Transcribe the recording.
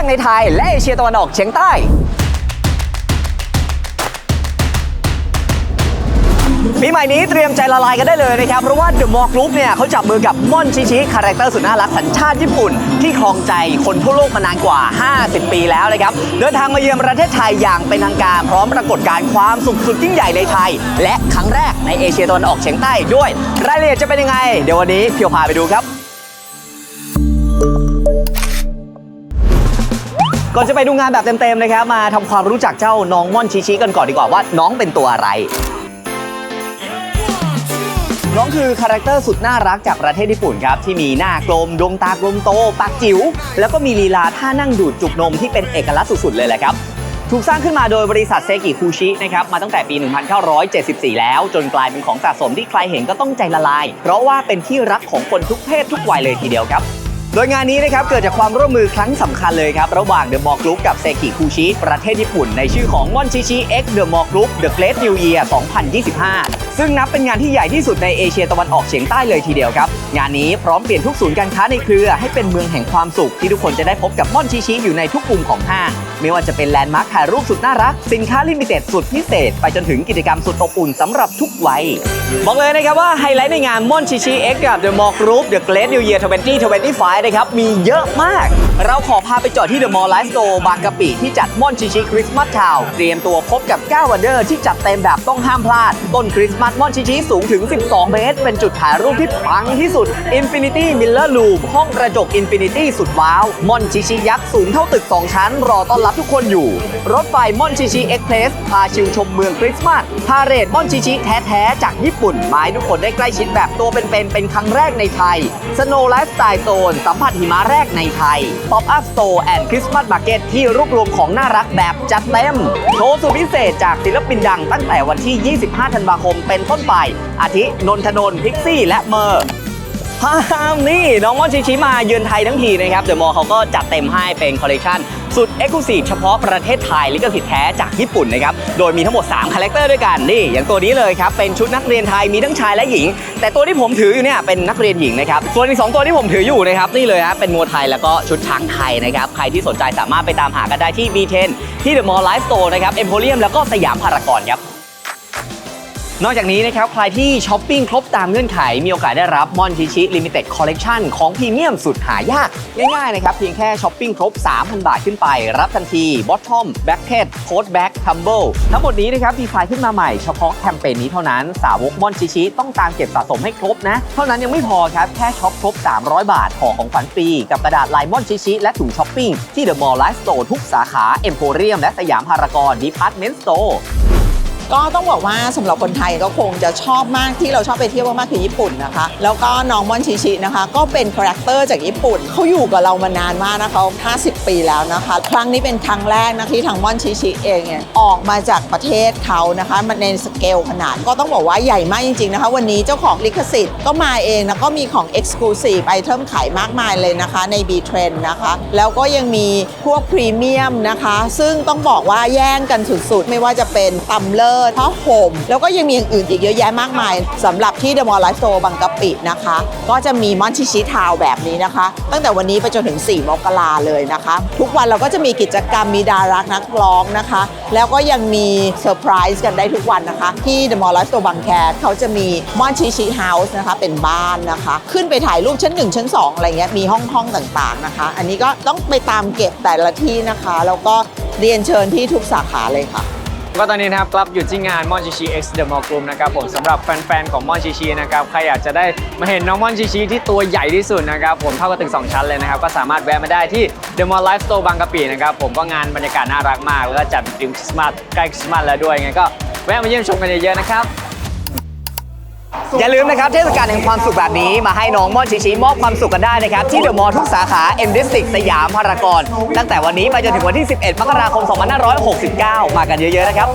กในไทย และเอเชียตะวันออกเฉียงใต้ ปีใหม่นี้เตรียมใจละลายกันได้เลยนะครับ เพราะว่า The Mall Group เนี่ยเขาจับมือกับม่อนชิชิคาแรคเตอร์สุดน่ารักสัญชาติญี่ปุ่น ที่ครองใจคนทั่วโลกมานานกว่า 50 ปีแล้วนะครับ เดินทางมาเยือนประเทศไทยอย่างเป็นทางการพร้อมปรากฏการณ์ความสุขสุดยิ่งใหญ่ในไทย และครั้งแรกในเอเชียตะวันออกเฉียงใต้อีกด้วย รายละเอียดจะเป็นยังไง เดี๋ยววันนี้เพียวพาไปดูครับ ก่อนจะไปดูงานแบบเต็มๆนะครับ มาทำความรู้จักเจ้าน้องม่อนชิชิกันก่อนดีกว่าว่าน้องเป็นตัวอะไร น้องคือคาแรคเตอร์สุดน่ารักจากประเทศญี่ปุ่นครับ ที่มีหน้ากลม ดวงตากลมโต ปากจิ๋ว แล้วก็มีลีลาท่านั่งดูดจุกนมที่เป็นเอกลักษณ์สุดๆเลยแหละครับถูกสร้างขึ้นมาโดยบริษัทเซกิคูชินะครับมาตั้งแต่ปี 1974 แล้ว จนกลายเป็นของสะสมที่ใครเห็นก็ต้องใจละลาย เพราะว่าเป็นที่รักของคนทุกเพศทุกวัยเลยทีเดียวครับ โดยงานนี้นะครับเกิดจากความร่วมมือครั้งสำคัญเลยครับ ระหว่าง The Mall Group กับเซกิคูชิประเทศญี่ปุ่น ในชื่อของมอนชิชิ X The Mall Group The Great New Year 2025 ซึ่งนับเป็นงานที่ใหญ่ที่สุดในเอเชียตะวันออกเฉียงใต้เลยทีเดียวครับ งานนี้พร้อมเปลี่ยนทุกศูนย์การค้าในเครือให้เป็นเมืองแห่งความสุข ที่ทุกคนจะได้พบกับม่อนชิชิอยู่ในทุกมุมของห้างไม่ว่าจะเป็นแลนด์มาร์คถ่ายรูปสุดน่ารัก สินค้าลิมิเต็ดสุดพิเศษ ไปจนถึงกิจกรรมสุดอบอุ่นสำหรับทุกวัย บอกเลยนะครับว่าไฮไลท์ในงานม่อนชิชิ X กับ The Mall Group The Great New Year 2025 นะครับ มีเยอะมาก เราขอพาไปจอดที่ The Mall Life Store บางกะปิที่จัดม่อนชิชิคริสต์มาสทาวเตรียมตัวพบกับ 9 วันเดอร์ที่จัดเต็มแบบต้องห้ามพลาด ต้นคริสต์มาสม่อนชิชิสูงถึง 12 เมตร เป็นจุดถ่ายรูปที่ปังที่สุด Infinity Miller Loop ห้องกระจก Infinity สุดว้าว ม่อนชิชิยักษ์สูงเท่าตึก 2 ชั้น รอต้อนรับทุกคนอยู่ รถไฟม่อนชิชิเอ็กเพรสพาชิวชมเมืองคริสต์มาสพาเรดม่อนชิชิแท้ๆ จากญี่ปุ่นมาให้ทุกคนได้ใกล้ชิดแบบตัวเป็นๆเป็นครั้งแรกในไทย Snow Lifestyle Zone สัมผัสหิมะแรกในไทย Pop Up Store and Christmas Market ที่รวบรวมของน่ารักแบบจัดเต็ม โชว์สุดพิเศษจากศิลปินดังตั้งแต่วันที่ 25 ธันวาคมเป็นต้นไปอาทิ นนทนน พิกซี่ และเมอร์ ฮามนี่น้องม่อนชิชิมาเยือนไทยทั้งทีนะครับเดอะมอลเขาก็จัดเต็มให้เป็นคอลเลกชันสุดเอ็กซ์คลูซีฟเฉพาะประเทศไทยลิขสิทธิ์แท้จากญี่ปุ่นนะครับ โดยมีทั้งหมด 3 คาแรคเตอร์ด้วยกัน นี่ อย่างตัวนี้เลยครับ เป็นชุดนักเรียนไทยมีทั้งชายและหญิง แต่ตัวที่ผมถืออยู่เนี่ยเป็นนักเรียนหญิงนะครับ ส่วนอีกสองตัวที่ผมถืออยู่นะครับ นี่เลยฮะเป็นมัวไทยแล้วก็ชุดช้างไทยนะครับ ใครที่สนใจสามารถไปตามหากันได้ที่ B10 ที่เดอะมอลล์ไลฟ์สโตร์นะครับเอ็มโพเรียมแล้วก็สยามพารากอนครับ นอกจากนี้นะครับ ใครที่ช้อปปิ้งครบตามเงื่อนไข มีโอกาสได้รับมอนชิชิลิมิเต็ดคอลเลกชันของพรีเมียมสุดหายาก ง่ายๆนะครับ เพียงแค่ช้อปปิ้งครบ 3,000 บาทขึ้นไป รับทันทีบอททอมแบ็คเ a ดโค้ดแบ็คทัมเบิลทั้งหมดนี้นะครับดีไซน์ขึ้นมาใหม่เฉพาะแคมเปญนี้เท่านั้น สาวกมอนชิชิต้องตามเก็บสะสมให้ครบนะ เท่านั้นยังไม่พอครับ แค่ช็อปครบ 300 บาทขอของฝันฟรีกับกระดาษลายมอนชิชิและถุงช้อปปิ้งที่เดอะมอลล์ไลฟ์สโตร์ทุกสาขาเอ็มโพเรียมและสยามพารากอนดีพาร์ตเมนต์สโตร์ ก็ต้องบอกว่าสำหรับคนไทยก็คงจะชอบมากที่เราชอบไปเที่ยวมากๆคือญี่ปุ่นนะคะ แล้วก็น้องมอนชิชินะคะ ก็เป็นคาแรคเตอร์จากญี่ปุ่นเขาอยู่กับเรามานานมากนะคะ50 ปีแล้วนะคะ ครั้งนี้เป็นครั้งแรกนะที่ทางมอนชิชิเองเนี่ยออกมาจากประเทศเขานะคะมันในสเกลขนาดก็ต้องบอกว่าใหญ่มากจริงๆนะคะ วันนี้เจ้าของลิขสิทธิ์ก็มาเองแล้วก็มีของ Exclusive ไอเทมขายมากมายเลยนะคะใน B Trend นะคะ แล้วก็ยังมีพวกพรีเมียมนะคะ ซึ่งต้องบอกว่าแย่งกันสุดๆ ไม่ว่าจะเป็นตัมเลอร์ผ้าห่มแล้วก็ยังมีอย่างอื่นอีกเยอะแยะมากมายสำหรับที่เดอะมอลล์ไลฟ์โซบางกะปินะคะ ก็จะมีมอนชิชิทาวแบบนี้นะคะ ตั้งแต่วันนี้ไปจนถึง 4 มกราเลยนะคะ ทุกวันเราก็จะมีกิจกรรมมีดารานักร้องนะคะ แล้วก็ยังมีเซอร์ไพรส์กันได้ทุกวันนะคะ ที่เดอะมอลล์ไลฟ์โซบางแคเขาจะมีมอนชิชิเฮาส์นะคะเป็นบ้านนะคะ ขึ้นไปถ่ายรูปชั้น 1 ชั้น 2 อะไรเงี้ยมีห้องห้องต่างๆนะคะ อันนี้ก็ต้องไปตามเก็บแต่ละที่นะคะ แล้วก็เรียนเชิญที่ทุกสาขาเลยค่ะ ก็ตอนนี้นะครับกลับอยู่ที่งานมอนชิชิ X The Mall Group นะครับผมสำหรับแฟนๆของมอนชิชินะครับใครอยากจะได้มาเห็นน้องมอนชิชิที่ตัวใหญ่ที่สุดนะครับผมเท่ากับตึก 2 ชั้นเลยนะครับก็สามารถแวะมาได้ที่ The Mall Life Store บางกะปินะครับผมก็งานบรรยากาศน่ารักมาก แล้วก็จัดดิมคริสต์มาสใกล้คริสต์มาสแล้วด้วยไงก็แวะมาเยี่ยมชมกันเยอะๆนะครับ อย่าลืมนะครับเทศกาลแห่งความสุขแบบนี้มาให้น้องม่อนชิชิมอบความสุขกันได้นะครับ ที่เดอะมอลล์ทุกสาขาเอ็มดิสติกสยามพารากอนตั้งแต่วันนี้ไปจนถึงวันที่ 11 มกราคม 2569 มากันเยอะๆนะครับ